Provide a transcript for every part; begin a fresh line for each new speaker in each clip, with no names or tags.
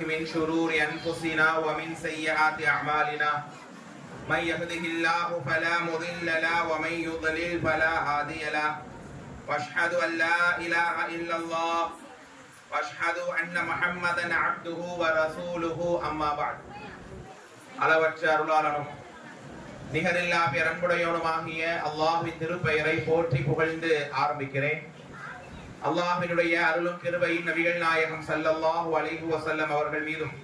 من شرور أنفسنا ومن سيئات أعمالنا من يهده الله فلا مضل له ومن يضلل فلا هادي له واشهد أن لا إله إلا الله واشهد أن محمدا عبده ورسوله أما بعد அளவற்ற அருளாளனும் நிகரில்லா பேரன்புடையவனுமாகிய அல்லாஹ்வின் திருப்பெயரை போற்றி புகழ்ந்து ஆரம்பிக்கிறேன் அல்லாஹினுடைய அருளும் கிருபையும் நபிகள் நாயகம் சல்லல்லாஹு அலைஹு வசல்லம் அவர்கள் மீதும்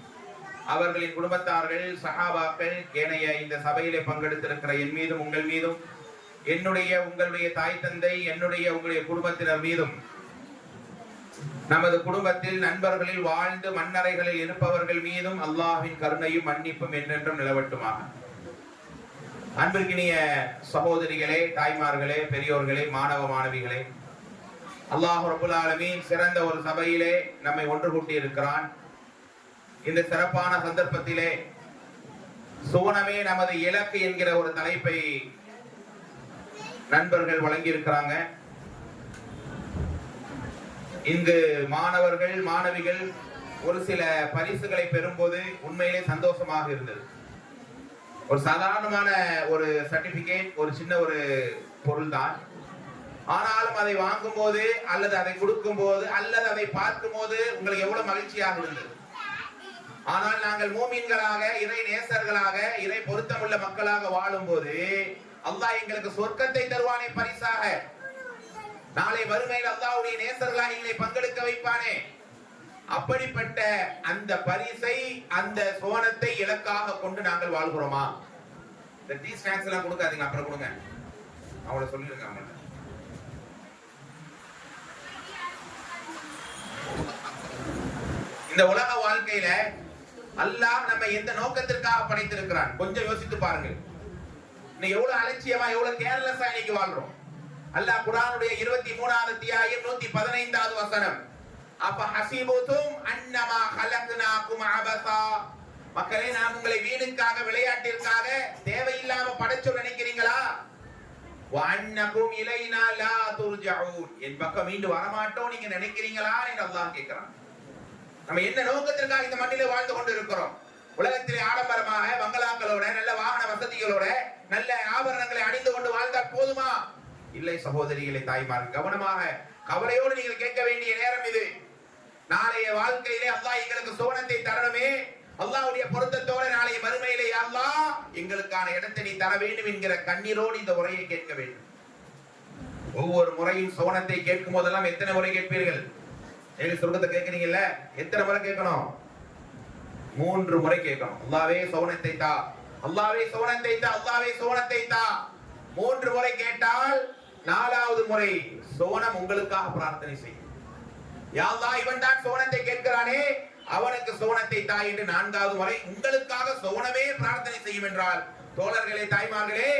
அவர்களின் குடும்பத்தார்கள் சஹாபாக்கள் ஏனைய இந்த சபையிலே பங்கெடுத்திருக்கிற என் மீதும் உங்கள் மீதும் என்னுடைய உங்களுடைய தாய் தந்தை என்னுடைய உங்களுடைய குடும்பத்தினர் மீதும் நமது குடும்பத்தில் நண்பர்களில் வாழ்ந்து மண்ணறைகளில் இருப்பவர்கள் மீதும் அல்லாஹின் கருணையும் மன்னிப்பும் என்றென்றும் நிலவட்டுமாக. அன்பிற்கினிய சகோதரிகளே தாய்மார்களே பெரியோர்களே மாணவ மாணவிகளே அல்லாஹ் ரபுல் சிறந்த ஒரு சபையிலே நம்மை ஒன்று கூட்டி இருக்கிறான் இந்த சிறப்பான சந்தர்ப்பத்திலே சுவனமே நமது இலக்கு என்கிற ஒரு தலைப்பை நண்பர்கள் வழங்கியிருக்கிறாங்க. இங்கு மாணவர்கள் மாணவிகள் ஒரு சில பரிசுகளை பெறும்போது உண்மையிலே சந்தோஷமாக இருந்தது. ஒரு சாதாரணமான ஒரு சர்டிபிகேட் ஒரு சின்ன ஒரு பொருள் தான் ஆனாலும் அதை வாங்கும் போது அல்லது அதை கொடுக்கும் போது அல்லது அதை பார்க்கும் போது உங்களுக்கு எவ்வளவு மகிழ்ச்சியாக இருந்தது ஆனால் நாங்கள் மூமீன்களாக இறை நேசர்களாக இறை பொருத்தமுள்ள மக்களாக வாழும் போது அல்லாஹ் எங்களுக்கு சொர்க்கத்தை தருவானே பரிசாக. நாளை வறுமையில் அல்லாவுடைய நேசர்களாக எங்களை பங்கெடுக்க வைப்பானே. அப்படிப்பட்ட அந்த பரிசை அந்த சோனத்தை இலக்காக கொண்டு நாங்கள் வாழ்கிறோமா? இந்த டீ ஸ்நாக்ஸ் எல்லாம் கொடுக்காதீங்க அப்புறம் கொடுங்க. அவங்கள சொல்லிருங்க அவங்கள்ட்ட. இந்த உலக வாழ்க்கையில அல்லாஹ் நம்ம எந்த நோக்கத்திற்காக படைத்திருக்கிறான்? கொஞ்சம் யோசித்து பாருங்கள். இன்னைக்கு எவ்வளவு அலட்சியமா எவ்வளவு கேர்லெஸ்ஸா இன்னைக்கு வாழ்றோம்? அல்லாஹ் குரானுடைய இருபத்தி மூணாவது தியாயம் நூத்தி பதினைந்தாவது வசனம். அப்ப ஹசிபுதும் அன்னமா ஹலக்னாக்கும் அபசா. மக்களே நாம் உங்களை வீணுக்காக விளையாட்டிற்காக தேவையில்லாம படைச்சோம் நினைக்கிறீங்களா? வஅன்னகும் இலைனா லா துர்ஜஊன் என் பக்கம் மீண்டு வரமாட்டோம். நீங்க நினைக்கிறீங்களா என்று அல்லாஹ் கேட்கிறான். நம்ம என்ன நோக்கத்திற்காக இந்த மண்ணிலே வாழ்ந்து கொண்டு இருக்கிறோம் உலகத்திலே ஆடம்பரமாக பங்களாக்களோட நல்ல வாகன வசதிகளோட நல்ல ஆபரணங்களை அணிந்து கொண்டு வாழ்ந்தால் போதுமா? இல்லை சகோதரிகளை தாய்மார்கள் கவனமாக கவலையோடு நீங்கள் கேட்க வேண்டிய நேரம் இது. நாளைய வாழ்க்கையிலே அல்லாஹ் எங்களுக்கு சோனத்தை தரணுமே. அல்லாவுடைய பொருத்தத்தோட நாளைய மறுமையிலே அல்லா எங்களுக்கான இடத்தை நீ தர வேண்டும் என்கிற கண்ணீரோடு இந்த உரையை கேட்க வேண்டும். ஒவ்வொரு முறையும் சோனத்தை கேட்கும் போதெல்லாம் எத்தனை முறை கேட்பீர்கள்? ஏழு சொர்க்கத்தை கேட்கறீங்கல்ல? எத்தனை முறை கேட்கணும்? மூன்று முறை கேட்கணும். அல்லாவே சோனத்தை தா. அல்லாவே சோனத்தை தா அல்லாவே சோனத்தை தா. மூன்று முறை கேட்டால் நாலாவது முறை சோனம் உங்களுக்காக பிரார்த்தனை செய்யும். யா இவன் தான் சோனத்தை கேட்கிறானே? அவனுக்கு சோனத்தை தாயிட்டு என்று நான்காவது முறை உங்களுக்காக சோனமே பிரார்த்தனை செய்யும் என்றால் தோழர்களே தாய்மார்களே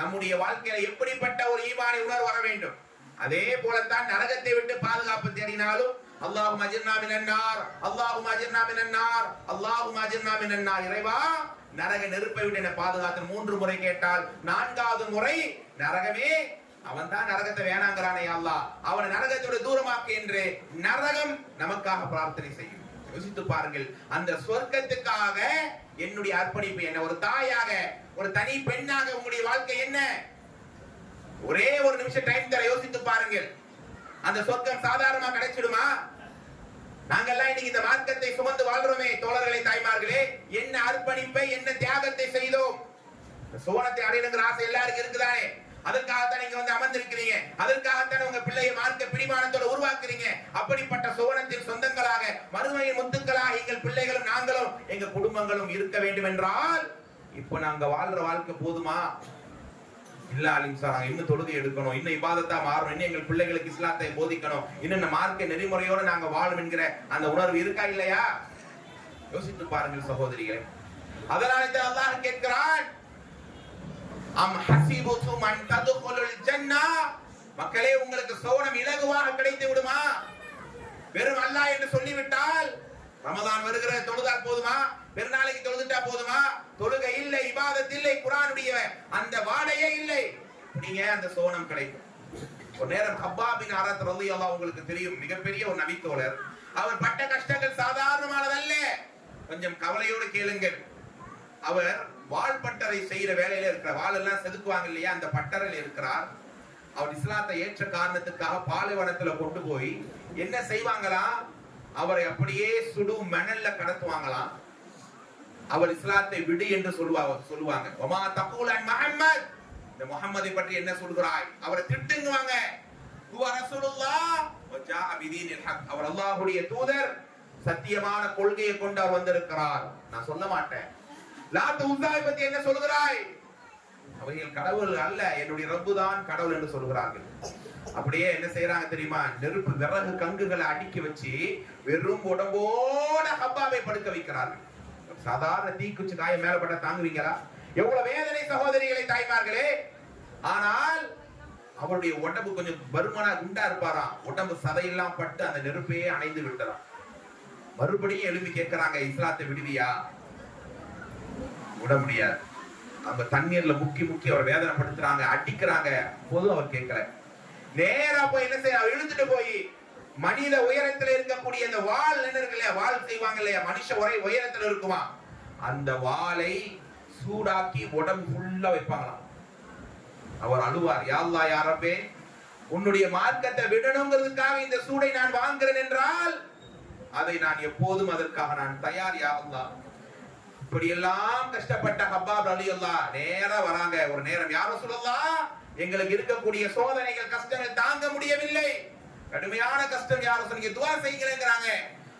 நம்முடைய வாழ்க்கையில எப்படிப்பட்ட ஒரு ஈமானை உணர்வு வர வேண்டும்? அதே போலத்தான் நரகத்தை விட்டு பாதுகாப்பு தேடினாலும் அல்லாஹும் அஜிர்னா மினன்னார் அல்லாஹும் அஜிர்னா மினன்னார் அல்லாஹும் அஜிர்னா மினன்னார். இறைவா நரக நெருப்பை விட்டு என்ன பாதுகாத்து மூன்று முறை கேட்டால் நான்காவது முறை நரகமே அவன் தான் நரகத்தை வேணாங்கிறானே அல்லாஹ். அவனை நரகத்தோட தூரமாக்கு என்று நரகம் நமக்காக பிரார்த்தனை செய்யும். யோசித்து பாருங்கள். அந்த சொர்க்கத்துக்காக என்னுடைய அர்ப்பணிப்பு என்ன? ஒரு தாயாக ஒரு தனி பெண்ணாக உங்களுடைய வாழ்க்கை என்ன? ஒரே ஒரு நிமிஷம் டைம் தர யோசித்து பாருங்கள். அந்த சொர்க்கம் சாதாரணமா கிடைச்சிடுமா? நாங்கெல்லாம் இன்னைக்கு இந்த மார்க்கத்தை சுமந்து வாழ்றோமே தோழர்களே தாய்மார்களே. என்ன அர்ப்பணிப்பை என்ன தியாகத்தை செய்தோம்? சோனத்தை அடையணுங்கிற ஆசை எல்லாருக்கும் இருக்குதானே? அதற்காகத்தான் நீங்க வந்து அமர்ந்திருக்கிறீங்க. அதற்காகத்தான் உங்க பிள்ளையை மார்க்க பிடிமானத்தோட உருவாக்குறீங்க. அப்படிப்பட்ட சோனத்தின் சொந்தங்களாக மறுமையின் முத்துக்களாக எங்கள் பிள்ளைகளும் நாங்களும் எங்க குடும்பங்களும் இருக்க வேண்டும் என்றால் இப்போ நாங்க வாழ்ற வாழ்க்கை போதுமா? இல்ல அலிம் சார் இன்னும் தொழுகை எடுக்கணும். இன்னும் இபாதத்தா மாறணும். இன்னும் எங்கள் பிள்ளைகளுக்கு இஸ்லாத்தை போதிக்கணும். இன்னும் மார்க்க நெறிமுறையோட நாங்க வாழும் என்கிற அந்த உணர்வு இருக்கா இல்லையா? யோசித்து பாருங்கள் சகோதரிகளே. அதனால தான் அல்லாஹ் கேட்கிறான் அம் ஹசிபுதும் அன் ததுகுலுல் ஜன்னா. மக்களே உங்களுக்கு சோனம் இலகுவாக கிடைத்து விடுமா? வெறும் அல்லாஹ் என்று சொல்லிவிட்டால் ரமதான் வருகிற தொழுதால் போதுமா? பெருநாளைக்கு தொழுதுட்டா போதுமா? தொழுகை இல்லை இபாதத் இல்லை குரானுடைய அந்த வாடையே இல்லை. நீங்க அந்த சோனம் கிடைக்கும். ஒரு நேரம் ஹப்பா பின் அரத் ரலியல்லாஹு உங்களுக்கு தெரியும் மிகப்பெரிய ஒரு நபித்தோழர். அவர் பட்ட கஷ்டங்கள் சாதாரணமானதல்ல. கொஞ்சம் கவலையோடு கேளுங்கள். அவர் வாள் பட்டறை செய்யற வேலையில இருக்கிற வாள் எல்லாம் செதுக்குவாங்க இல்லையா? அந்த பட்டறையில் இருக்கிறார். அவர் இஸ்லாத்தை ஏற்ற காரணத்துக்காக பாலைவனத்துல கொண்டு போய் என்ன செய்வாங்களாம் அவரை அப்படியே சுடு மணல்ல கடத்துவாங்களாம் அவர் இஸ்லாத்தை விடு என்று சொல்லுவாங்க சொல்லுவாங்க. ஒமா தகூலன் முஹம்மத். இந்த முகம்மதை பற்றி என்ன சொல்கிறாய்? அவரை திட்டுங்குவாங்க. அவர் அல்லாஹுடைய தூதர். சத்தியமான கொள்கையை கொண்டு அவர் வந்திருக்கிறார். நான் சொல்ல மாட்டேன். லாத்து உசாவை பத்தி என்ன சொல்கிறாய் அவர்கள் கடவுள் அல்ல என்னுடைய ரப்பு தான் கடவுள் என்று சொல்கிறார்கள் அப்படியே என்ன செய்யறாங்க தெரியுமா? நெருப்பு விறகு கங்குகளை அடுக்கி வச்சு வெறும் உடம்போட ஹப்பாவை படுக்க வைக்கிறார்கள். சாதாரண தீக்குச்சி காய மேலப்பட்ட தாங்குவீங்களா? எவ்வளவு வேதனை சகோதரிகளை தாய்மார்களே. ஆனால் அவருடைய உடம்பு கொஞ்சம் பருமனா குண்டா இருப்பாராம். உடம்பு சதையெல்லாம் பட்டு அந்த நெருப்பையே அணைந்து விட்டதாம். மறுபடியும் எழுப்பி கேட்கிறாங்க இஸ்லாத்தை விடுவியா? விட முடியாது. அவங்க தண்ணீர்ல முக்கி முக்கி அவர் வேதனைப்படுத்துறாங்க அடிக்கிறாங்க. போதும் அவர் கேட்கல. நேரா போய் என்ன செய்ய இழுத்துட்டு போய் மனித உயரத்துல இருக்கக்கூடிய அந்த வாள் நின்று இல்லையா? வாள் செய்வாங்க இல்லையா? மனுஷ உரை உயரத்துல இருக்குமா? அந்த வாளை சூடாக்கி உடம்பு ஃபுல்லா வைப்பாங்களாம். அவர் அழுவார் யாழ்லா யாரப்பே உன்னுடைய மார்க்கத்தை விடணுங்கிறதுக்காக இந்த சூடை நான் வாங்குறேன் என்றால் அதை நான் எப்போதும் அதற்காக நான் தயார் யா இப்படி எல்லாம் கஷ்டப்பட்ட ஹப்பாப் அலி அல்லா நேரா வராங்க. ஒரு நேரம் யாரும் சொல்லலாம் எங்களுக்கு இருக்கக்கூடிய சோதனைகள் கஷ்டங்கள் தாங்க முடியவில்லை. கடுமையான கஷ்டம் யாரும் சொன்னீங்க துவா செய்கிறேங்கிறாங்க.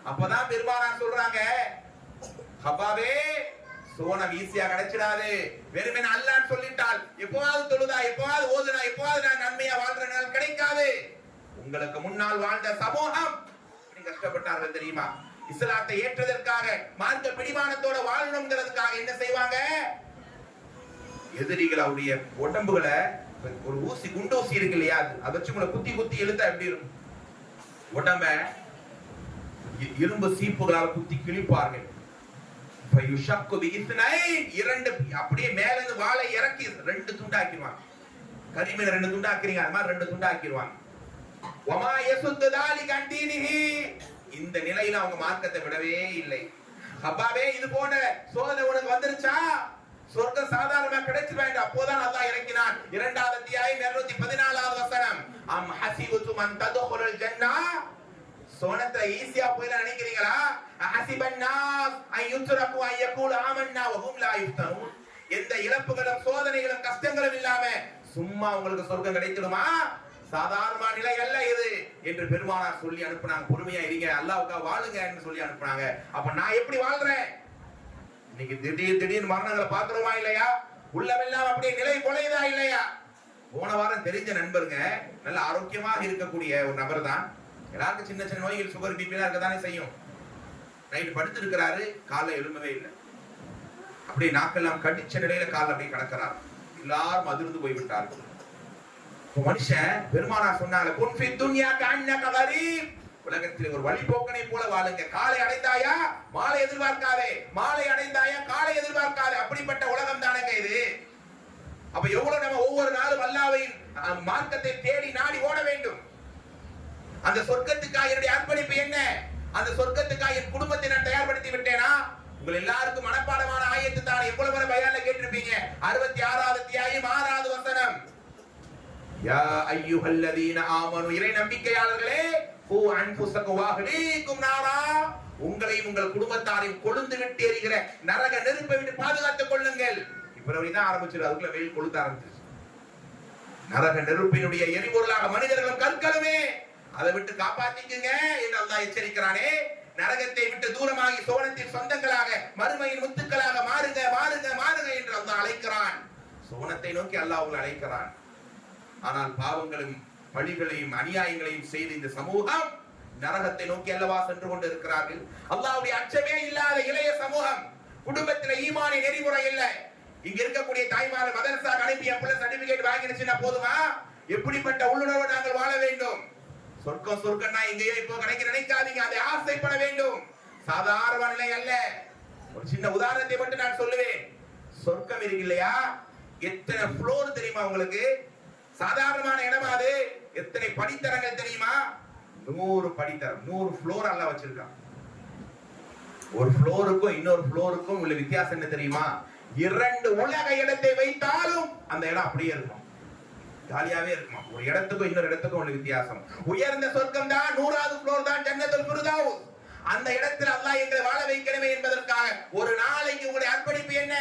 அப்பதான் பெருமானா சொல்றாங்க ஹப்பாவே சோனம் ஈஸியா கிடைச்சிடாது. வெறுமனே அல்லான்னு சொல்லிட்டால் எப்பவாவது தொழுதா எப்பவாவது ஓதுனா எப்பவாவது நான் நன்மையா வாழ்ற நாள் கிடைக்காது. உங்களுக்கு முன்னால் வாழ்ந்த சமூகம் கஷ்டப்பட்டார்கள் தெரியுமா? இஸ்லாத்தை ஏற்றதற்காக மார்க்க பிடிமானத்தோட வாழணுங்கிறதுக்காக என்ன செய்வாங்க? எதிரிகள் அவருடைய உடம்புகளை ஒரு ஊசி குண்டூசி இருக்கு இல்லையா? அதை வச்சு உங்களை குத்தி குத்தி இழுத்தா எப்படி இருக்கும்? உடம்ப இரும்பு சீப்புகளால் குத்தி கிழிப்பார்கள். இரண்டு அப்படியே மேல இருந்து வாழை இறக்கி ரெண்டு துண்டாக்கிடுவாங்க. கரிமீன் ரெண்டு துண்டாக்குறீங்க அது மாதிரி ரெண்டு துண்டாக்கிடுவாங்க. வமா யசுத்து தாலிக இந்த நிலையில அவங்க மார்க்கத்தை விடவே இல்லை. அப்பாவே இது போன்ற சோதனை உனக்கு வந்துருச்சா? சொர்க்கம் சாதாரணமா கிடைச்சு வேண்டும் அப்போதான் அல்லாஹ் இறக்கினான். இரண்டாவது அத்தியாயம் 214வது வசனம். அம் ஹசிபுதும் அன் ததுகுலுல் ஜன்னா. சோனத்துல ஈஸியா போயில நினைக்கிறீங்களா? ஹசிபன் நாஸ். அன் ஆமன்னா வஹும் லா யுஃப்தனூன். எந்த இழப்புகளும் சோதனைகளும் கஷ்டங்களும் இல்லாம சும்மா உங்களுக்கு சொர்க்கம் கிடைச்சிடுமா? சாதாரண நிலை அல்ல இது என்று பெருமானார் சொல்லி அனுப்புனாங்க. பொறுமையா இருங்க அல்லாவுக்கா வாழுங்க சொல்லி அனுப்புனாங்க. அப்ப நான் எப்படி வாழ்றேன்? இன்னைக்கு திடீர் திடீர்னு மரணங்களை பாக்குறோமா இல்லையா? உள்ளமெல்லாம் அப்படியே நிலை குலையுதா இல்லையா? போன வாரம் தெரிஞ்ச நண்பருங்க நல்ல ஆரோக்கியமாக இருக்கக்கூடிய ஒரு நபர் தான். எல்லாருக்கும் சின்ன சின்ன நோய்கள் சுகர் பிபி எல்லாம் இருக்கதானே செய்யும். நைட் படுத்து இருக்கிறாரு காலை எழும்பவே இல்லை. அப்படியே நாக்கெல்லாம் கடிச்ச நிலையில கால் அப்படியே கிடக்கிறார். எல்லாரும் அதிர்ந்து போய்விட்டார்கள். மனுஷன் பெருமானா சொன்னாங்க குன்ஃபி துன்யா கஅன்னக கரீப் உலகத்தில் ஒரு வழிபோக்கனை போல வாழுங்க. காலை அடைந்தாயா? மாலை எதிர்பார்க்காதே. மாலை அடைந்தாயா? காலை எதிர்பார்க்காதே. அப்படிப்பட்ட உலகம் தானங்க இது. அப்ப எவ்வளவு நம்ம ஒவ்வொரு நாளும் அல்லாவையும் மார்க்கத்தை தேடி நாடி ஓட வேண்டும். அந்த சொர்க்கத்துக்காக என்னுடைய அர்ப்பணிப்பு என்ன? அந்த சொர்க்கத்துக்காக என் குடும்பத்தை நான் தயார்படுத்தி விட்டேனா? உங்கள் எல்லாருக்கும் மனப்பாடமான ஆயத்து தான் எவ்வளவு பயால கேட்டிருப்பீங்க? அறுபத்தி ஆறாவது அத்தியாயம் ஆறாவது யா ஐயுஹல்லதீன ஆமனு இறை நம்பிக்கையாளர்களே கூ அன்புசக்கும் வாஹலீக்கும் நாரா உங்களையும் உங்கள் குடும்பத்தாரையும் கொழுந்து விட்டு எரிகிற நரக நெருப்பை விட்டு பாதுகாத்துக் கொள்ளுங்கள் பிப்ரவரி தான் ஆரம்பிச்சிரு அதுக்குள்ள வெயில் கொளுத்த ஆரம்பிச்சிருச்சு நரக நெருப்பினுடைய எரிபொருளாக மனிதர்களும் கற்களுமே அதை விட்டு காப்பாத்திக்குங்க என்று எச்சரிக்கிறானே நரகத்தை விட்டு தூரமாகி சோனத்தின் சொந்தங்களாக மறுமையின் முத்துக்களாக மாறுங்க மாறுங்க மாறுங்க என்று அல்லா அழைக்கிறான் சோனத்தை நோக்கி அல்லாஹ் உங்களை அழைக்கிறான் ஆனால் பாவங்களையும் பழிகளையும் அநியாயங்களையும் செய்த இந்த சமூகம் நரகத்தை நோக்கி அல்லவா சென்று கொண்டு இருக்கிறார்கள் அல்லாஹ்வுடைய அச்சமே இல்லாத இளைய சமூகம் குடும்பத்தில் ஈமானி நெறிமுறை இல்லை இங்க இருக்கக்கூடிய தாய்மார் மதரசா அனுப்பி என் பிள்ளை சர்டிபிகேட் வாங்கினுச்சுன்னா போதுமா? எப்படிப்பட்ட உள்ளுணர்வு நாங்கள் வாழ வேண்டும்? சொர்க்கம் சொர்க்கம்னா இங்கேயே இப்போ கிடைக்க நினைக்காதீங்க. அதை ஆசைப்பட வேண்டும். சாதாரண நிலை அல்ல. ஒரு சின்ன உதாரணத்தை மட்டும் நான் சொல்லுவேன். சொர்க்கம் இருக்கு இல்லையா? எத்தனை ஃப்ளோர் தெரியுமா உங்களுக்கு? சாதாரணமான இடமா அது? எத்தனை படித்தரங்கள் தெரியுமா? நூறு படித்தரம். நூறு ஃப்ளோர் அல்ல வச்சிருக்கான். ஒரு ஃப்ளோருக்கும் இன்னொரு ஃப்ளோருக்கும் உள்ள வித்தியாசம் என்ன தெரியுமா? இரண்டு உலக இடத்தை வைத்தாலும் அந்த இடம் அப்படியே இருக்கும். ஜாலியாவே இருக்குமா? ஒரு இடத்துக்கும் இன்னொரு இடத்துக்கும் உள்ள வித்தியாசம். உயர்ந்த சொர்க்கம் தான் நூறாவது ஃப்ளோர் தான் ஜன்னத்தில் ஃபிர்தௌஸ். அந்த இடத்தில் அல்லாஹ் எங்களை வாழ வைக்கணுமே என்பதற்காக ஒரு நாளைக்கு உங்களுடைய அர்ப்பணிப்பு என்ன?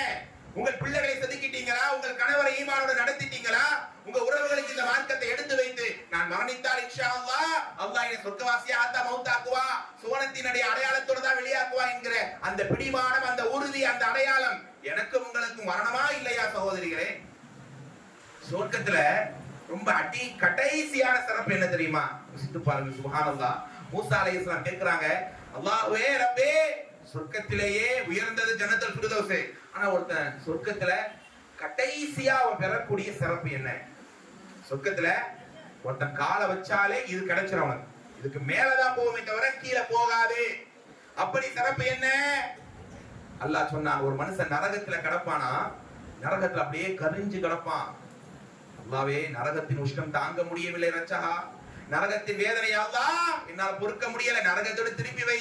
உங்கள் பிள்ளைகளை செதுக்கிட்டீங்களா? உங்கள் கணவரை ஈமானோட நடத்திட்டீங்களா உங்க உறவுகளுக்கு இந்த மார்க்கத்தை எடுத்து வைத்து நான் மரணித்தால் இன்ஷா அல்லா அல்லா என்னை சொர்க்கவாசியாக தான் மௌத்தாக்குவா சுவனத்தினுடைய அடையாளத்தோட தான் வெளியாக்குவா என்கிற அந்த பிடிமானம் அந்த உறுதி அந்த அடையாளம் எனக்கும் உங்களுக்கும் மரணமா இல்லையா சகோதரிகளே? சொர்க்கத்துல ரொம்ப அடி கடைசியான சிறப்பு என்ன தெரியுமா? யோசித்து பாருங்க சுகானந்தா மூசா அலைஹிஸ்ஸலாம் கேக்குறாங்க அல்லாஹ்வே ரப்பே சொர்க்கத்திலேயே உயர்ந்தது ஜனத்தல் ஃபிர்தௌஸ். ஆனா ஒருத்தன் சொர்க்கத்துல கடைசியா அவன் பெறக்கூடிய சிறப்பு என்ன? சொர்க்கத்துல ஒருத்தன் காலை வச்சாலே இது கிடைச்சிடும் அவனுக்கு. இதுக்கு மேலதான் போகுமே தவிர கீழே போகாது. அப்படி சிறப்பு என்ன? அல்லாஹ் சொன்னான் ஒரு மனுஷன் நரகத்துல கிடப்பானா நரகத்துல அப்படியே கரிஞ்சு கிடப்பான். அல்லாவே நரகத்தின் உஷ்ணம் தாங்க முடியவில்லை ரச்சகா நரகத்தின் வேதனை என்னால பொறுக்க முடியல. நரகத்தோட திருப்பி வை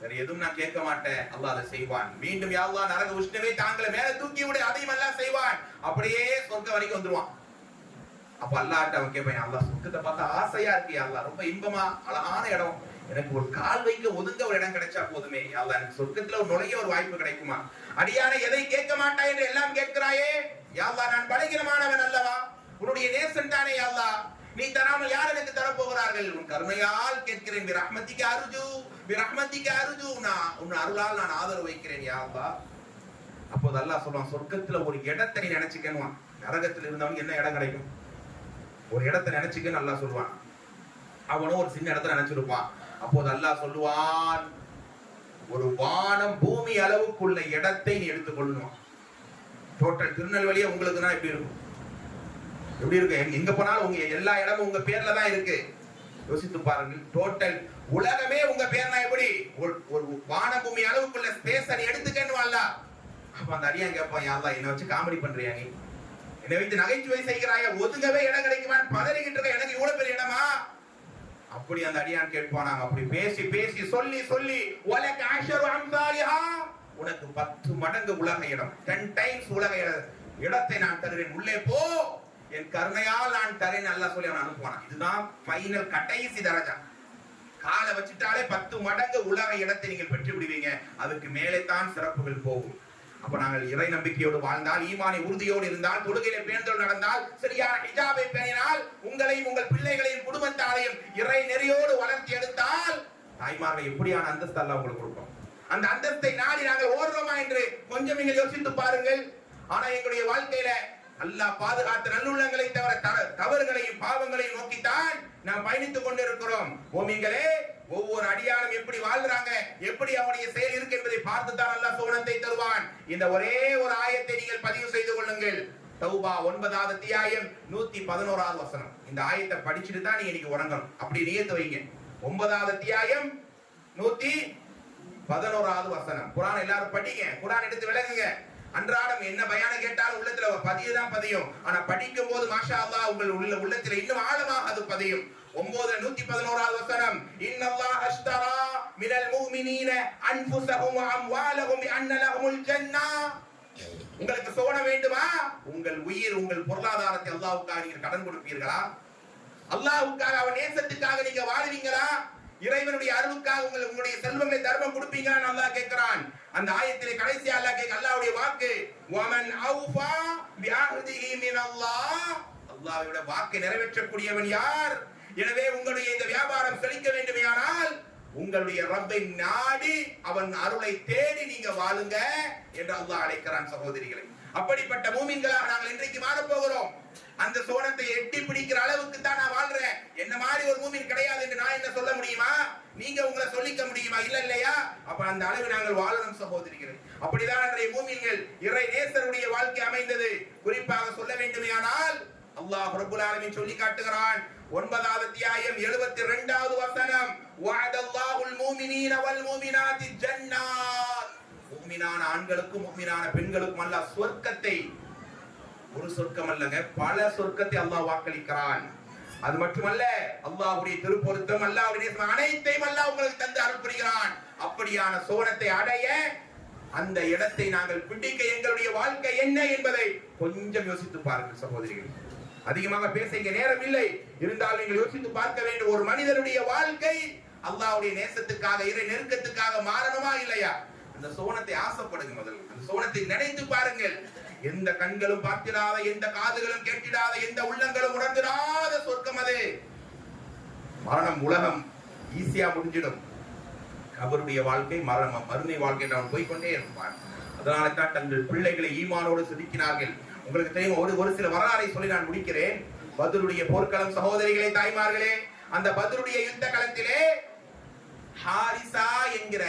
வேற எதுவும் நான் கேட்க மாட்டேன். அல்லாஹ் அதை செய்வான். மீண்டும் யாவா நரக உஷ்ணமே தாங்களை மேல தூக்கி விடு அதையும் எல்லாம் செய்வான். அப்படியே சொர்க்க வரைக்கும் வந்துருவான். அப்ப அல்லாட்ட அவன் கேட்பான் அல்லா சொர்க்கத்தை பார்த்தா ஆசையா இருக்கு அல்லா ரொம்ப இன்பமா அழகான இடம். எனக்கு ஒரு கால் வைக்க ஒதுங்க ஒரு இடம் கிடைச்சா போதுமே அல்லா எனக்கு சொர்க்கத்துல ஒரு நுழைய ஒரு வாய்ப்பு கிடைக்குமா? அடியான எதை கேட்க மாட்டாய் என்று எல்லாம் கேட்கிறாயே? யாவா நான் பலகீனமானவன் அல்லவா? உன்னுடைய நேசன் தானே யாவா நீ தராமல் யார் எனக்கு தரப்போகிறார்கள்? உன் கருமையால் கேட்கிறேன் ரஹ்மத்திக்கு அருஜு ரஹ்மத்திக்கு அருஜு. நான் உன் அருளால் நான் ஆதரவு வைக்கிறேன் யாவா அப்போது அல்லாஹ் சொல்லுவான் சொர்க்கத்துல ஒரு இடத்தை நீ நினைச்சுக்கணுவான் நரகத்தில் இருந்தவனுக்கு என்ன இடம் கிடைக்கும்? ஒரு இடத்த நினைச்சுக்க நல்லா சொல்லுவான். அவனும் ஒரு சின்ன இடத்த நினைச்சிருப்பான். அப்போது அல்லாஹ் சொல்லுவான் ஒரு வானம் பூமி அளவுக்குள்ள இடத்தை நீ எடுத்துக்கொள்ளணும் டோட்டல் திருநெல்வேலியே உங்களுக்கு தான் எப்படி இருக்கும்? எப்படி இருக்கு? எங்க- போனாலும் உங்க எல்லா இடமும் உங்க பேர்ல தான் இருக்கு. யோசித்து பாருங்கள் டோட்டல் உலகமே உங்க பேர்னா எப்படி? ஒரு ஒரு வான பூமி அளவுக்குள்ள ஸ்பேஸ் நீ எடுத்துக்கன்னு அல்ல அப்ப அந்த அடியான் கேட்பான் யாரா என்ன வச்சு காமெடி பண்றியா நீ? என்னை வைத்து நகைச்சுவை செய்கிறாய ஒதுங்கவே இடம் கிடைக்குமான் பதறிக்கிட்டு இருக்க எனக்கு இவ்வளவு பெரிய இடமா? அப்படி அந்த அடியான் கேட்பானாங்க அப்படி பேசி பேசி சொல்லி சொல்லி உலக ஆஷரு அம்சாலிஹா உனக்கு பத்து மடங்கு உலக இடம். டென் டைம்ஸ் உலக இட- இடத்தை நான் தருவேன். உள்ளே போ. என் கருணையால் நான் தரேன் நல்லா சொல்லி அவன் அனுப்புவான்? இதுதான் ஃபைனல் கடைசி தரஜா. காலை வச்சுட்டாலே பத்து மடங்கு உலக இடத்தை நீங்கள் பெற்று விடுவீங்க அதுக்கு மேலே தான் சிறப்புகள் போகும். அப்ப நாங்கள் இறை நம்பிக்கையோடு வாழ்ந்தால் ஈமானை உறுதியோடு இருந்தால் தொழுகையில பேணுதல் நடந்தால் சரியான ஹிஜாபை பேணினால் உங்களையும் உங்கள் பிள்ளைகளையும் குடும்பத்தாரையும் இறை நெறியோடு வளர்த்தி எடுத்தால் தாய்மார்கள் எப்படியான அந்தஸ்து அல்ல உங்களுக்கு கொடுக்கும் அந்த அந்தஸ்தை நாடி நாங்கள் ஓடுறோமா என்று கொஞ்சம் நீங்கள் யோசித்து பாருங்கள். ஆனா எங்களுடைய வாழ்க்கையில அல்லாஹ் பாதுகாத்த நல்லுள்ளங்களை தவிர த- தவறுகளையும் பாவங்களையும் நோக்கித்தான் நாம் பயணித்துக் கொண்டிருக்கிறோம். ஓமிங்களே ஒவ்வொரு அடியாரும் எப்படி வாழ்றாங்க எப்படி அவனுடைய செயல் இருக்கு என்பதை பார்த்து தான் அல்லாஹ் சோனத்தை தருவான். இந்த ஒரே ஒரு ஆயத்தை நீங்கள் பதிவு செய்து கொள்ளுங்கள். தௌபா ஒன்பதாவது தியாயம் நூத்தி பதினோராவது வசனம். இந்த ஆயத்தை படிச்சுட்டு தான் நீங்க இன்னைக்கு உறங்கணும். அப்படி நியத்து வைங்க. ஒன்பதாவது தியாயம் நூத்தி பதினோராவது வசனம். குரான் எல்லாரும் படிங்க. குரான் எடுத்து விளங்குங்க அன்றாடம் என்ன பயானம் கேட்டாலும் உள்ளத்துல பதியதான் பதியும். ஆனா படிக்கும் போது மாஷா அல்லா உங்கள் உள்ள உள்ளத்துல இன்னும் ஆழமாக அது பதியும். ஒன்பதுல நூத்தி பதினோராவது வசனம் இன்னல்லா அஷ்தரா மினல் முஃமினீன அன்ஃபுஸஹும் அம்வாலஹும் பிஅன்ன லஹுமுல் ஜன்னah உங்களுக்கு சோன வேண்டுமா? உங்கள் உயிர் உங்கள் பொருளாதாரத்தை அல்லாஹ்வுக்காக நீங்க கடன் கொடுப்பீர்களா? அல்லாஹ்வுக்காக அவன் நேசத்துக்காக நீங்க வாழ்வீங்களா? இறைவனுடைய அருளுக்காக உங்கள் உங்களுடைய செல்வங்களை தர்மம் கொடுப்பீங்களான்னு அல்லாஹ் கேட்கிறான். அந்த ஆயத்திலே கடைசி அல்லாஹ் கேட்க அல்லாஹ்வுடைய வாக்கு வமன் அவுஃபா பிஅஹ்திஹி மினல்லாஹ். அல்லாஹ்வுடைய வாக்கை நிறைவேற்றக்கூடியவன் யார்? எனவே உங்களுடைய இந்த வியாபாரம் செழிக்க வேண்டுமையானால் உங்களுடைய ரப்பை நாடி அவன் அருளை தேடி நீங்க வாழுங்க என்று அல்லாஹ் அழைக்கிறான் சகோதரிகளை. அப்படிப்பட்ட மூமின்களாக நாங்கள் இன்றைக்கு மாறப் போகிறோம் அந்த சோனத்தை எட்டி பிடிக்கிற அளவுக்கு தான் நான் வாழ்றேன். என்ன மாதிரி ஒரு மூமின் கிடையாது என்று நான் என்ன சொல்ல முடியுமா? நீங்க உங்களை சொல்லிக்க முடியுமா? இல்ல இல்லையா? அப்ப அந்த அளவு நாங்கள் வாழணும் சகோதரிகளை. அப்படிதான் அன்றைய மூமின்கள் இறை நேசருடைய வாழ்க்கை அமைந்தது. குறிப்பாக சொல்ல வேண்டுமேயானால் அல்லாஹ் பிரபுல் ஆலமின் சொல்லி காட்டுகிறான் ஒன்பதாவது அத்தியாயம் எழுபத்தி ரெண்டாவது வசனம். வாதல்லாஹுல் மூமினீன வல் மூமினாதி ஜன்னாத். மூமினான ஆண்களுக்கும் மூமினான பெண்களுக்கும் அல்லாஹ் சொர்க்கத்தை. ஒரு சொர்க்கம் அல்லங்க பல சொர்க்கத்தை அல்லாஹ் வாக்களிக்கிறான். அது மட்டுமல்ல அல்லாஹ்வுடைய திருப்பொருத்தம் அல்லாஹ்வுடைய அனைத்தையும் அல்லாஹ் உங்களுக்கு தந்து அருள் புரிகிறான் அப்படியான சோனத்தை அடைய அந்த இடத்தை நாங்கள் பிடிக்க எங்களுடைய வாழ்க்கை என்ன என்பதை கொஞ்சம் யோசித்து பாருங்கள் சகோதரிகள். அதிகமாக பேச இங்க நேரம் இல்லை இருந்தாலும் நீங்கள் யோசித்து பார்க்க வேண்டும் ஒரு மனிதனுடைய வாழ்க்கை அல்லாவுடைய நேசத்துக்காக இறை நெருக்கத்துக்காக மாறணுமா இல்லையா? அந்த சோனத்தை ஆசைப்படுங்க முதல்ல அந்த சோனத்தை நினைத்து பாருங்கள். எந்த கண்களும் பார்த்திடாத எந்த காதுகளும் கேட்டிடாத எந்த உள்ளங்களும் உணர்ந்திடாத சொர்க்கம் அது. மரணம் உலகம் ஈஸியா முடிஞ்சிடும். கபருடைய வாழ்க்கை மரணம் மறுமை வாழ்க்கை அவன் போய்க்கொண்டே இருப்பான். அதனால தான் தங்கள் பிள்ளைகளை ஈமானோடு செதுக்கினார்கள். உங்களுக்கு தெரியும் ஒரு ஒரு சில வரலாறை சொல்லி நான் முடிக்கிறேன். பத்ருடைய போர்க்களம் சகோதரிகளே தாய்மார்களே அந்த பத்ருடைய யுத்த களத்திலே ஹாரிசா என்கிற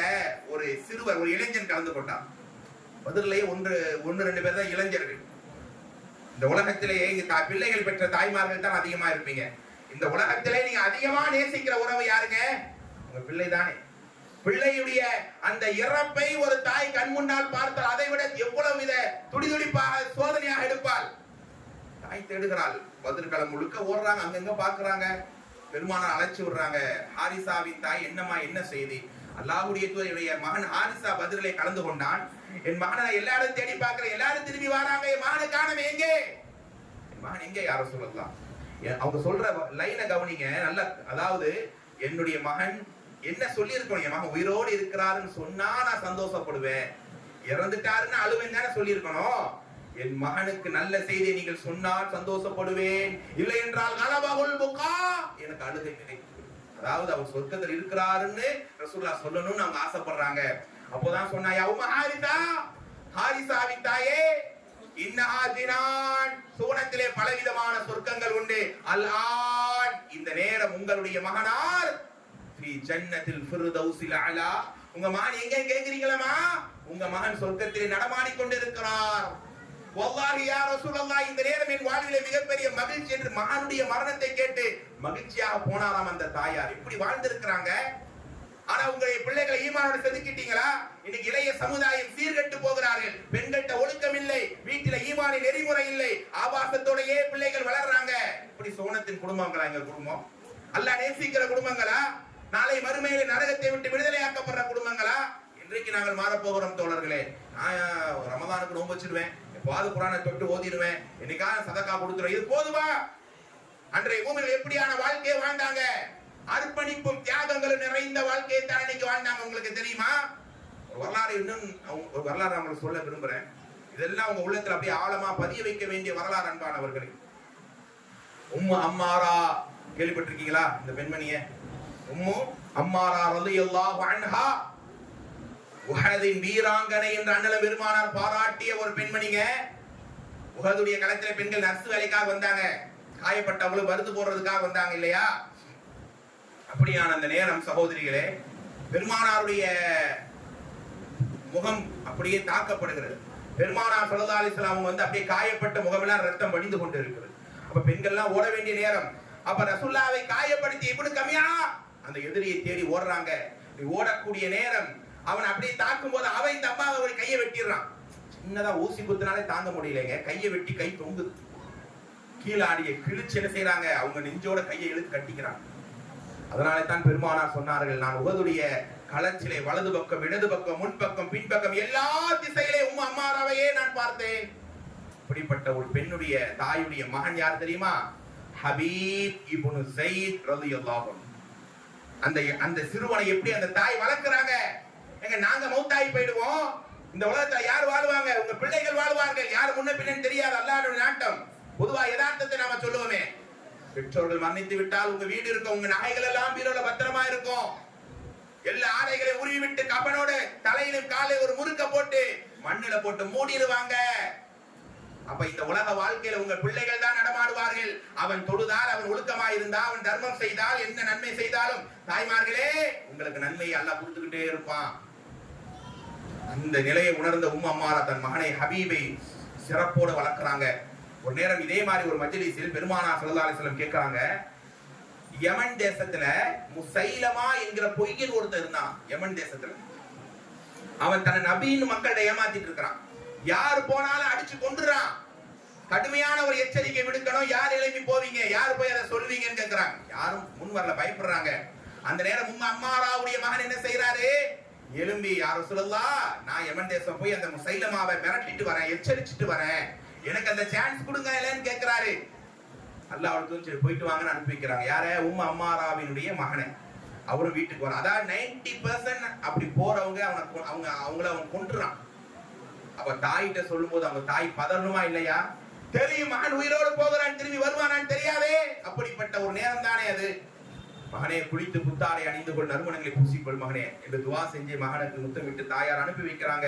ஒரு சிறுவர் ஒரு இளைஞன் கலந்து கொண்டான். பதிலே ஒன்று ஒன்று ரெண்டு பேர் தான் இளைஞர்கள். இந்த உலகத்திலேயே தா- பிள்ளைகள் பெற்ற தாய்மார்கள் தான் அதிகமா இருப்பீங்க. இந்த உலகத்திலே நீங்க அதிகமா நேசிக்கிற உறவு யாருங்க? உங்க பிள்ளை தானே பிள்ளையுடைய அந்த இறப்பை ஒரு தாய் கண் முன்னால் பார்த்தால் அதை விட எவ்வளவு வித துடிதுடிப்பாக சோதனையாக எடுப்பாள்? தாய் தேடுகிறாள். பதிர்காலம் முழுக்க ஓடுறாங்க. அங்கங்க பாக்குறாங்க. பெருமானார் அழைச்சி விடுறாங்க. ஹாரிசாவின் தாய் என்னம்மா என்ன செய்தி? அல்லாவுடைய தூதருடைய மகன் ஹாரிசா பதிலே கலந்து கொண்டான். என் மகனை எல்லாரும் தேடி பார்க்கிறேன் எல்லாரும் திரும்பி வராங்க. என் மகனை காணவே எங்கே? என் மகன் எங்கே? யாரும் சொல்லலாம். எ- அவங்க சொல்ற லைனை கவனிங்க. நல்ல அதாவது என்னுடைய மகன் என்ன சொல்லி இருக்கணும் என் மகன் உயிரோடு இருக்கிறாருன்னு சொன்னா நான் சந்தோஷப்படுவேன். இறந்துட்டாருன்னு அழுவேன் தானே சொல்லியிருக்கணும். என் மகனுக்கு நல்ல செய்தியை நீங்கள் சொன்னால் சந்தோஷப்படுவேன். இல்லை என்றால் கலபகுல் புகா எனக்கு அழுகை நினைக்கும். அதாவது அவர் சொர்க்கத்தில் இருக்கிறாருன்னு ரசூல்லா சொல்லணும்னு அவங்க ஆசைப்படுறாங்க. அப்போதான் சொன்னாய் அவுமா ஹாரிதா ஹாரிசாவின் தாயே இன்னஹா பலவிதமான சொர்க்கங்கள் உண்டு. அல் இந்த நேரம் உங்களுடைய மகனார் ஃபி ஜன்னத்தில் ஃபிர்தௌஸில் அலா. உங்க மகன் எங்க கேக்குறீங்களமா உங்க மகன் சொர்க்கத்திலே நடமாடிக் கொண்டிருக்கிறார் வல்லாஹி யா ரசூலல்லாஹ் இந்த நேரம் என் வாழ்விலே மிகப்பெரிய மகிழ்ச்சி என்று மகனுடைய மரணத்தை கேட்டு மகிழ்ச்சியாக போனாராம் அந்த தாயார். இப்படி வாழ்ந்திருக்கிறாங்க. ஆனா உங்களுடைய பிள்ளைகளை ஈமானோட செதுக்கிட்டீங்களா? இன்னைக்கு இளைய சமுதாயம் சீர்கெட்டு போகிறார்கள். பெண்கள்கிட்ட ஒழுக்கம் இல்லை. வீட்டில ஈமான நெறிமுறை இல்லை. ஆபாசத்தோடயே பிள்ளைகள் வளர்றாங்க. இப்படி சோனத்தின் குடும்பங்களா எங்க குடும்பம்? அல்ல நேசிக்கிற குடும்பங்களா? நாளை மறுமையில நரகத்தை விட்டு விடுதலையாக்கப்படுற குடும்பங்களா? இன்றைக்கு நாங்கள் மாறப்போகிறோம் தோழர்களே. நான் ரமதானுக்கு நோம்பு வச்சிருவேன் எப்போது குரானை தொட்டு ஓதிடுவேன். என்னைக்காக சதக்கா கொடுத்துருவேன். இது போதுமா? அன்றைய பூமியில் எப்படியான வாழ்க்கையை வாழ்ந்தாங்க? அர்ப்பணிப்பும் தியாகங்களும் நிறைந்த வாழ்க்கையை தான் இன்னைக்கு வாழ்ந்தாங்க. உங்களுக்கு தெரியுமா? ஒரு வரலாறு இன்னும் அவங்க- ஒரு வரலாறு நான் சொல்ல விரும்புறேன். இதெல்லாம் உங்க உள்ளத்துல அப்படியே ஆழமா பதிய வைக்க வேண்டிய வரலாறு அன்பானவர்களே. உம்மு அம்மாரா கேள்விப்பட்டிருக்கீங்களா? இந்த பெண்மணியை? உம்மு அம்மாரா ரலி அல்லா வன்ஹா உஹதின் வீராங்கனை என்ற அண்ணல பெருமானார் பாராட்டிய ஒரு பெண்மணிங்க. உஹதுடைய களத்துல பெண்கள் நர்ஸ் வேலைக்காக வந்தாங்க. காயப்பட்டவங்களும் மருந்து போடுறதுக்காக வந்தாங்க இல்லையா? அப்படியான அந்த நேரம் சகோதரிகளே பெருமானாருடைய முகம் அப்படியே தாக்கப்படுகிறது. பெருமானார் ஸல்லல்லாஹு அலைஹி வந்து அப்படியே காயப்பட்ட முகமெல்லாம் ரத்தம் வடிந்து கொண்டு இருக்கிறது அப்ப பெண்கள்லாம் ஓட வேண்டிய நேரம். அப்ப ரசுல்லாவை காயப்படுத்தி இப்படி கம்மியா? அந்த எதிரியை தேடி ஓடுறாங்க. ஓடக்கூடிய நேரம் அவன் அப்படியே தாக்கும் போது அவன் இந்த அம்மாவை ஒரு கையை வெட்டிடுறான். சின்னதா ஊசி குத்துனாலே தாங்க முடியலைங்க. கையை வெட்டி கை தொங்குது கீழே ஆடிய கிழிச்சு என்ன செய்யறாங்க அவங்க நெஞ்சோட கையை இழுத்து கட்டிக்கிறாங்க. அதனாலே தான் பெருமானார் சொன்னார்கள் நான் உகதுடைய களத்திலே வலது பக்கம் இடது பக்கம் முன்பக்கம் பின்பக்கம் எல்லா திசையிலே உம் அம்மாராவையே நான் பார்த்தேன். இப்படிப்பட்ட ஒரு பெண்ணுடைய தாயுடைய மகன் யார் தெரியுமா? ஹபீப் இபுனு ஸைத் ரலியல்லாஹு அந்த அந்த சிறுவனை எப்படி அந்த தாய் வளர்க்குறாங்க? எங்க நாங்க மௌத்தாகி போயிடுவோம். இந்த உலகத்துல யார் வாழ்வாங்க? உங்க பிள்ளைகள் வாழ்வார்கள். யார் முன்ன பின்னன்னு தெரியாது. அல்லாட நாட்டம். பொதுவா யதார்த்தத்தை நாம சொல்லுவோமே. பெற்றோர்கள் மன்னித்து விட்டால் உங்க வீடு இருக்கும். உங்க நகைகள் எல்லாம் பீரோல பத்திரமா இருக்கும். எல்லா ஆடைகளையும் உருவி விட்டு கபனோட தலையிலும் காலை ஒரு முறுக்க போட்டு மண்ணுல போட்டு மூடிடுவாங்க. அப்ப இந்த உலக வாழ்க்கையில உங்க பிள்ளைகள் தான் நடமாடுவார்கள். அவன் தொழுதால் அவன் ஒழுக்கமா இருந்தால் அவன் தர்மம் செய்தால் என்ன நன்மை செய்தாலும் தாய்மார்களே உங்களுக்கு நன்மையை அல்ல கொடுத்துக்கிட்டே இருப்பான். அந்த நிலையை உணர்ந்த உம் அம்மாரா தன் மகனை ஹபீபை சிறப்போடு வளர்க்குறாங்க. ஒரு நேரம் இதே மாதிரி ஒரு மஜ்லிஸில் பெருமானா ஸல்லல்லாஹு அலைஹி கேட்கிறாங்க கேட்கறாங்க யமன் தேசத்துல முசைலமா என்கிற பொய்யில் ஒருத்தர் இருந்தான். யமன் தேசத்துல. அவன் தன் நபின்னு மக்கள்கிட்ட ஏமாத்திட்டு இருக்கிறான். யார் போனாலும் அடிச்சு கொண்டுறான் கடுமையான ஒரு எச்சரிக்கை விடுக்கணும். யார் எழுப்பி போவீங்க? யார் போய் அதை சொல்வீங்கன்னு கேட்கிறாங்க யாரும் முன் வரல பயப்படுறாங்க. அந்த நேரம் உம்மா அம்மாராவுடைய மகன் என்ன செய்யறாரு எழும்பி யாரும் சொல்லலாம் நான் எமன் தேசம் போய் அந்த சைலமாவை மிரட்டிட்டு வரேன் எச்சரிச்சுட்டு வரேன். எனக்கு அந்த சான்ஸ் கொடுங்க இல்லைன்னு கேட்கிறாரு அல்லா அவளுக்கு சரி போயிட்டு வாங்கன்னு அனுப்பி வைக்கிறாங்க. யார? உம் அம்மாராவினுடைய மகனை. அவரும் வீட்டுக்கு வரான். அதாவது நைன்டி பர்சன்ட் அப்படி போறவங்க அவனை கொ- அவங்க அவங்கள அவன் கொண்டுறான் அப்ப தாயிட்ட சொல்லும்போது அவங்க தாய் பதறணுமா இல்லையா? தெரியும் மகன் உயிரோடு போகிறான் திரும்பி வருவானான் தெரியாதே. அப்படிப்பட்ட ஒரு நேரம் தானே அது. மகனே குளித்து புத்தாடை அணிந்து கொள் நறுமணங்களை பூசிக்கொள் மகனே என்று துவா செஞ்சு மகனுக்கு முத்தமிட்டு தாயார் அனுப்பி வைக்கிறாங்க.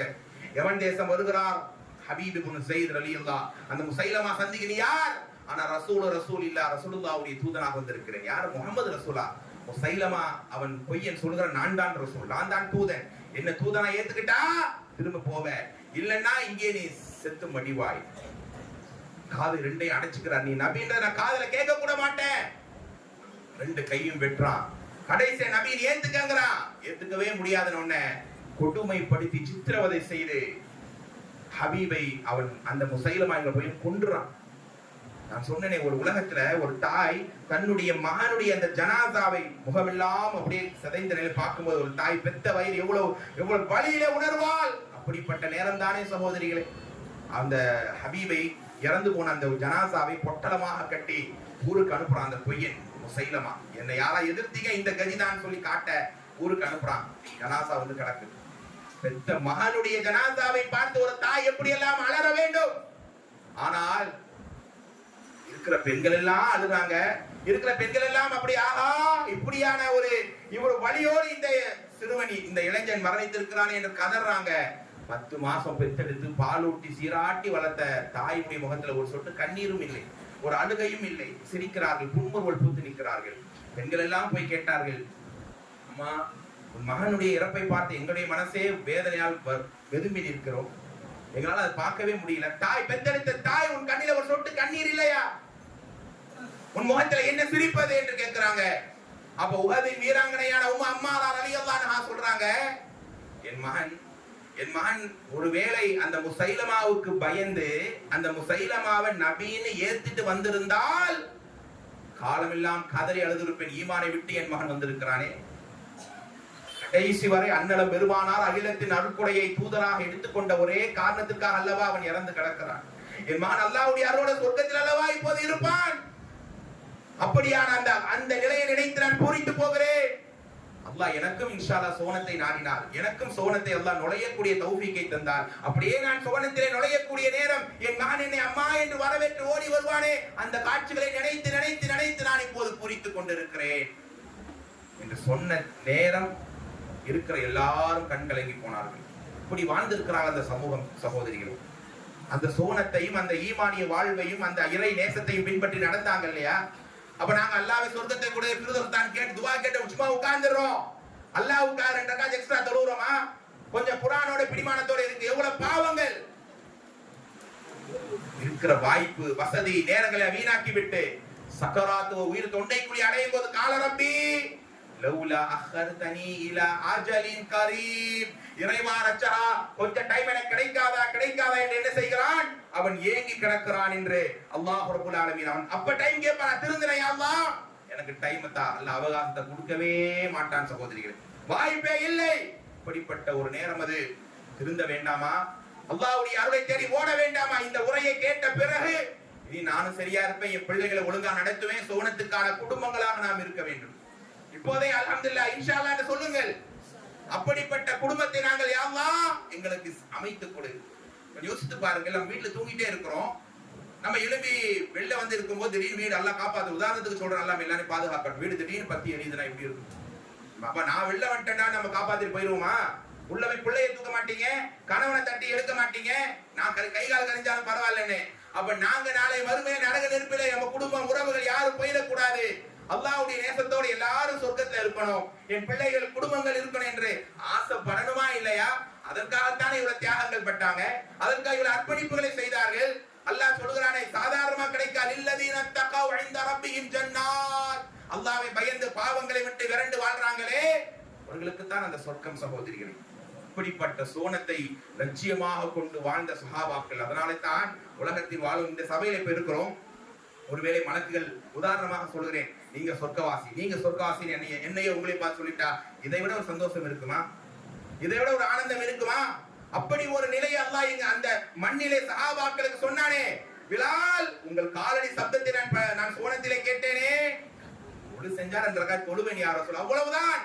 எவன் தேசம் வருகிறார்? ஹபீப் இப்னு ஸைத் ரலியல்லாஹ். அந்த முசைலமா சந்திக்கிறீ யார்? ஆனா ரசூல ரசூல் இல்ல ரசூலுல்லாவுடைய தூதனாக வந்திருக்கிறேன். யார்? முகமது ரசூலா. முசைலமா அவன் பொய்யன் சொல்கிற நான் தான் ரசூல் நான் தான் தூதன். என்ன தூதனா ஏத்துக்கிட்டா? திரும்ப போவேன். இல்லைன்னா இங்கே நீ செத்து மடிவாய். காது ரெண்டையும் அடைச்சுக்கிறார் நீ நபின்ற நான் காதல கேட்க கூட மாட்டேன். ரெண்டு கையும் வெட்டுறான். கடைசி நபீர் ஏத்துக்கங்கிறான் ஏத்துக்கவே முடியாதுன்னு உடனே கொடுமைப்படுத்தி சித்திரவதை செய்து ஹபீபை அவன் அந்த முசைலமா இங்க போய் கொன்றுறான். நான் சொன்னேனே ஒரு உலகத்துல ஒரு தாய் தன்னுடைய மகனுடைய அந்த ஜனாதாவை முகமில்லாம அப்படியே சிதைந்த நிலையில் பார்க்கும்போது ஒரு தாய் பெத்த வயிறு எவ்வளவு எவ்வளவு வழியில உணர்வாள். அப்படிப்பட்ட நேரம் தானே சகோதரிகளே. அந்த ஹபீபை இறந்து போன அந்த ஜனாசாவை பொட்டலமாக கட்டி ஊருக்கு அனுப்புறான் அந்த பொய்யன் முசைலமா. என்னை யாரா எதிர்த்தீங்க? இந்த கதிதான் சொல்லி காட்ட ஊருக்கு அனுப்புறான். ஜனாசா வந்து கிடக்கு. பெத்த மகனுடைய ஜனாசாவை பார்த்து ஒரு தாய் எப்படி எல்லாம் அலற வேண்டும்? ஆனால் இருக்கிற பெண்கள் எல்லாம் அழுறாங்க. இருக்கிற பெண்கள் எல்லாம் அப்படி ஆஹா இப்படியான ஒரு இவர் வழியோடு இந்த சிறுவனி இந்த இளைஞன் மரணித்திருக்கிறானே என்று கதறாங்க. பத்து மாசம் பெத்தெடுத்து பாலூட்டி சீராட்டி வளர்த்த தாயினுடைய முகத்துல ஒரு சொட்டு கண்ணீரும் இல்லை. ஒரு அழுகையும் இல்லை. சிரிக்கிறார்கள். புன்முறுவல் பூத்து நிற்கிறார்கள். பெண்கள் எல்லாம் போய் கேட்டார்கள் அம்மா உன் மகனுடைய இறப்பை பார்த்து எங்களுடைய மனசே வேதனையால் வெதும்பி நிற்கிறோம். எங்களால் அதை பார்க்கவே முடியல. தாய் பெத்தெடுத்த தாய் உன் கண்ணில ஒரு சொட்டு கண்ணீர் இல்லையா? உன் முகத்துல என்ன சிரிப்பது? என்று கேட்கிறாங்க. அப்ப உகதின் வீராங்கனையான உமா அம்மாரா ரலியல்லாஹு சொல்றாங்க என் மகன் என் மகன் ஒருவேளை அந்த முசைலமாவுக்கு பயந்து அந்த முசைலமாவை நபின்னு ஏத்துட்டு வந்திருந்தால் காலமெல்லாம் கதறி அழுதிருப்பேன். ஈமானை விட்டு என் மகன் வந்திருக்கிறானே. கடைசி வரை அன்னலம் பெருமானார் அகிலத்தின் அருக்குடையை தூதராக எடுத்துக்கொண்ட ஒரே காரணத்துக்காக அல்லவா அவன் இறந்து கிடக்கிறான். என் மகன் அல்லாவுடைய அருளோட சொர்க்கத்தில் அல்லவா இப்போது இருப்பான்? அப்படியான அந்த அந்த நிலையை நினைத்து நான் பூரித்து போகிறேன். அல்லாஹ் எனக்கும் இன்ஷால்லா சோனத்தை நாடினார். எனக்கும் சோனத்தை அல்லாஹ் நுழையக்கூடிய தௌஃபீக்கை தந்தார். அப்படியே நான் சோனத்திலே நுழையக்கூடிய நேரம் என் நான் என்னை அம்மா என்று வரவேற்று ஓடி வருவானே அந்த காட்சிகளை நினைத்து நினைத்து நினைத்து நான் இப்போது பூரித்துக் கொண்டிருக்கிறேன் என்று சொன்ன நேரம் இருக்கிற எல்லாரும் கண்கலங்கி போனார்கள். இப்படி வாழ்ந்திருக்கிறாங்க அந்த சமூகம் சகோதரிகள். அந்த சோனத்தையும் அந்த ஈமானிய வாழ்வையும் அந்த இறை நேசத்தையும் பின்பற்றி நடந்தாங்க இல்லையா? அப்ப நாங்க அல்லாஹ்வை சொர்க்கத்தை கூட பிரதர் தான் கேட்டு துவா கேட்டு சும்மா உட்கார்ந்துறோம் அல்லாஹ்வுக்காக ரெண்டு ரக்காத் எக்ஸ்ட்ரா தொழுகிறோமா கொஞ்சம் குரானோட பிடிமானத்தோட இருக்கு. எவ்வளவு பாவங்கள்? இருக்கிற வாய்ப்பு வசதி நேரங்களை வீணாக்கி விட்டு சக்கராத்துவ உயிர் தொண்டைக்குழி அடையும் போது காலரப்பி லவ்லா அஹர்தனி இலா அஜலின் கரீப் இறைவா ரச்சா கொஞ்சம் டைம் எனக்கு கிடைக்காதா கிடைக்காதா என்று என்ன செய்கிறான்? அவன் ஏங்கி கிடக்கிறான் என்று அல்லாஹ் ரப்பல் ஆலமீன் அவன் அப்ப டைம் கேட்பான் திருந்தினை அல்லாஹ். எனக்கு டைம் தா அல்ல அவகாசத்தை கொடுக்கவே மாட்டான் சகோதரிகள். வாய்ப்பே இல்லை. இப்படிப்பட்ட ஒரு நேரம் அது. திருந்த வேண்டாமா? அல்லாஹ்வுடைய அருளை தேடி ஓட வேண்டாமா? இந்த உரையை கேட்ட பிறகு இனி நானும் சரியா இருப்பேன் என் பிள்ளைகளை ஒழுங்கா நடத்துவேன் சோனத்துக்கான குடும்பங்களாக நாம் இருக்க வேண்டும். இப்போதே அலமதுல்லா இன்ஷால்லா என்று சொல்லுங்கள். அப்படிப்பட்ட குடும்பத்தை நாங்கள் யாரெல்லாம் எங்களுக்கு அமைத்துக் கொடு. கொஞ்சம் யோசித்து பாருங்கள் நம்ம வீட்டுல தூங்கிட்டே இருக்கிறோம். நம்ம எழுப்பி வெளில வந்து இருக்கும்போது திடீர்னு வீடு எல்லாம் காப்பாத்து. உதாரணத்துக்கு சொல்றேன் எல்லாம் எல்லாரும் பாதுகாக்கணும் வீடு திடீர்னு பத்தி எரியுதுன்னா இப்படி இருக்கும்? அப்ப நான் வெளில வந்துட்டேன்னா நம்ம காப்பாத்திட்டு போயிருவோமா? உள்ள போய் பிள்ளைய தூக்க மாட்டீங்க? கணவனை தட்டி எடுக்க மாட்டீங்க? நான் கை கை கால் கரிஞ்சாலும் பரவாயில்லன்னு. அப்ப நாங்க நாளை வறுமையை நரக நெருப்பில நம்ம குடும்பம் உறவுகள் யாரும் போயிடக்கூடாது. அல்லாவுடைய நேசத்தோடு எல்லாரும் சொர்க்கத்துல இருக்கணும். என் பிள்ளைகள் குடும்பங்கள் இருக்கணும் என்று ஆசைப்படணுமா இல்லையா? அதற்காகத்தானே இவ்வளவு தியாகங்கள் பட்டாங்க. அதற்காக இவ்வளவு அர்ப்பணிப்புகளை செய்தார்கள். அல்லாஹ் சொல்கிறானே சாதாரணமா கிடைக்காது. இல்லதீன தக்கா உழைந்த ரப்பியும் சொன்னார் அல்லாவை பயந்து பாவங்களை விட்டு விரண்டு வாழ்றாங்களே. அவர்களுக்கு தான் அந்த சொர்க்கம் சகோதரிகளே. இப்படிப்பட்ட சோனத்தை லட்சியமாக கொண்டு வாழ்ந்த சஹாபாக்கள் அதனாலே தான் உலகத்தில் வாழும் இந்த சபையில இப்ப இருக்கிறோம். ஒருவேளை மலக்குகள் உதாரணமாக சொல்கிறேன் நீங்க சொர்க்கவாசி நீங்க சொர்க்கவாசி என்னைய என்னைய உங்களை பார்த்து சொல்லிட்டா இதை விட ஒரு சந்தோஷம் இருக்குமா? இதை விட ஒரு ஆனந்தம் இருக்குமா? அப்படி ஒரு நிலையை அல்லாஹ் இங்க அந்த மண்ணிலே சஹாபாக்களுக்கு சொன்னானே விலால் உங்கள் காலடி சப்தத்தை நான் நான் சோனத்திலே கேட்டேனே. ஒரு செஞ்சார் அந்த ரகாத் தொழுவேன் யாரோ சொல்ல. அவ்வளவுதான்.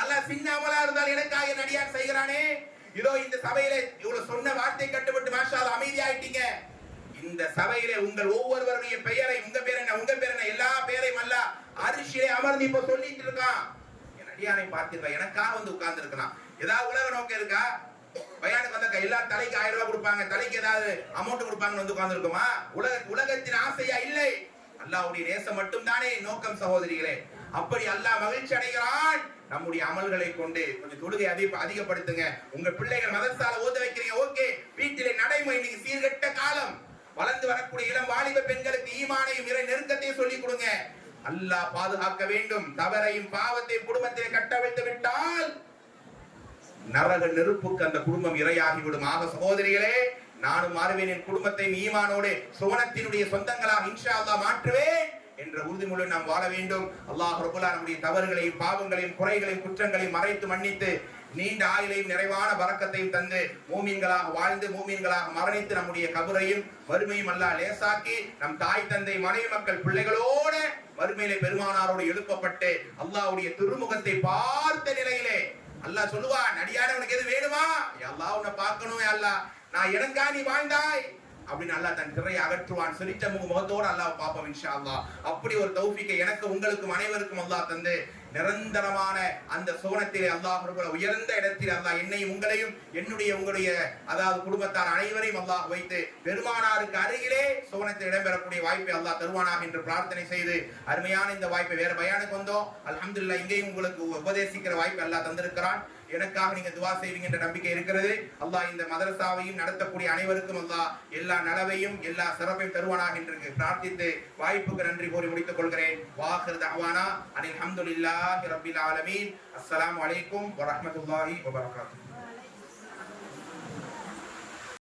அல்லாஹ் சின்ன அமலா இருந்தால் எனக்காக நடிகார் அடியான் செய்கிறானே. இதோ இந்த சபையில இவ்வளவு சொன்ன வார்த்தை கட்டுப்பட்டு மாஷா அமைதியாயிட்டீங்க. இந்த சபையிலே உங்கள் ஒவ்வொருவருடைய பெயரை உங்க பேர் என்ன உங்க பேர் என்ன எல்லா பேரையும் அல்ல அரிசியிலே அமர்ந்து இப்ப சொல்லிட்டு இருக்கான். என் அடியானை பார்த்திருக்கா எனக்காக வந்து உட்கார்ந்து இருக்கலாம் ஏதாவது உலக நோக்கம் இருக்கா? பையனுக்கு வந்த எல்லா தலைக்கு ஆயிரம் ரூபாய் கொடுப்பாங்க தலைக்கு ஏதாவது அமௌண்ட் கொடுப்பாங்கன்னு வந்து உட்கார்ந்துருக்குமா? உலக உலகத்தின் ஆசையா? இல்லை. அல்லாவுடைய நேசம் மட்டும்தானே நோக்கம் சகோதரிகளே. அப்படி அல்லாஹ் மகிழ்ச்சி அடைகிறான். நம்முடைய அமல்களை கொண்டு கொஞ்சம் தொழுகை அதிக அதிகப்படுத்துங்க. உங்க பிள்ளைகள் மதத்தால ஓத வைக்கிறீங்க ஓகே. வீட்டிலே நடைமுறை நீங்க சீர்கெட்ட காலம். வளர்ந்து வரக்கூடிய இளம் வாலிப பெண்களுக்கு ஈமானையும் இறை நெருக்கத்தையும் சொல்லிக் கொடுங்க. அல்லாஹ் பாதுகாக்க வேண்டும். தவறையும் பாவத்தையும் குடும்பத்தில் கட்டவிழ்த்து விட்டால் நரக நெருப்புக்கு அந்த குடும்பம் இரையாகிவிடும் ஆக சகோதரிகளே நானும் மாறுவேன் என் குடும்பத்தையும் ஈமானோடு சுவனத்தினுடைய சொந்தங்களாக இன்ஷா அல்லா மாற்றுவேன் என்ற உறுதிமொழி நாம் வாழ வேண்டும். அல்லாஹ் ரபுல்லா நம்முடைய தவறுகளையும் பாவங்களையும் குறைகளையும் குற்றங்களையும் மறைத்து மன்னித்து நீண்ட ஆயுளையும் நிறைவான வரக்கத்தையும் தந்து மூமீன்களாக வாழ்ந்து மூமீன்களாக மரணித்து நம்முடைய கபரையும் வறுமையும் அல்லாஹ் லேசாக்கி நம் தாய் தந்தை மனைவி மக்கள் பிள்ளைகளோட வறுமையிலே பெருமானாரோடு எழுப்பப்பட்டு அல்லாஹ்வுடைய திருமுகத்தை பார்த்த நிலையிலே அல்லாஹ் சொல்லுவா நடிகார உனக்கு எது வேணுமா? அல்லாஹ் உன்னை பார்க்கணும் அல்லாஹ். நான் எனக்கா நீ வாழ்ந்தாய். அப்படின்னு அல்லா தன் திரையை அகற்றுவான். சிரித்த முகத்தோடு அல்லாஹ் பார்ப்போம் இன்ஷா அல்லாஹ். அப்படி ஒரு தௌஃபிக்கை எனக்கு உங்களுக்கும் அனைவருக்கும் அல்லாஹ் தந்து நிரந்தரமான அந்த சோனத்திலே அல்லாஹ் உயர்ந்த இடத்தில் அல்லாஹ் என்னையும் உங்களையும் என்னுடைய உங்களுடைய அதாவது குடும்பத்தார் அனைவரையும் அல்லாஹ் வைத்து பெருமானாருக்கு அருகிலே சோனத்தில் இடம்பெறக்கூடிய வாய்ப்பை அல்லாஹ் தருவானாக என்று பிரார்த்தனை செய்து அருமையான இந்த வாய்ப்பை வேற பயானுக்கு வந்தோம். அலமதுல்லா இங்கேயும் உங்களுக்கு உபதேசிக்கிற வாய்ப்பை அல்லாஹ் தந்திருக்கிறான். எனக்காக நீங்க துவா செய்வீங்க என்ற நம்பிக்கை இருக்கிறது. அல்லாஹ் இந்த மதரசாவையும் நடத்தக்கூடிய அனைவருக்கும் அல்லாஹ் எல்லா நலவையும் எல்லா சிறப்பையும் தருவானாக என்று பிரார்த்தித்து வாய்ப்புக்கு நன்றி கூறி முடித்துக் கொள்கிறேன். வாஹிர் தஹ்வானா அனில் ஹம்துலில்லாஹி ரப்பில் ஆலமீன். அஸ்ஸலாமு அலைக்கும் வரஹ்மத்துல்லாஹி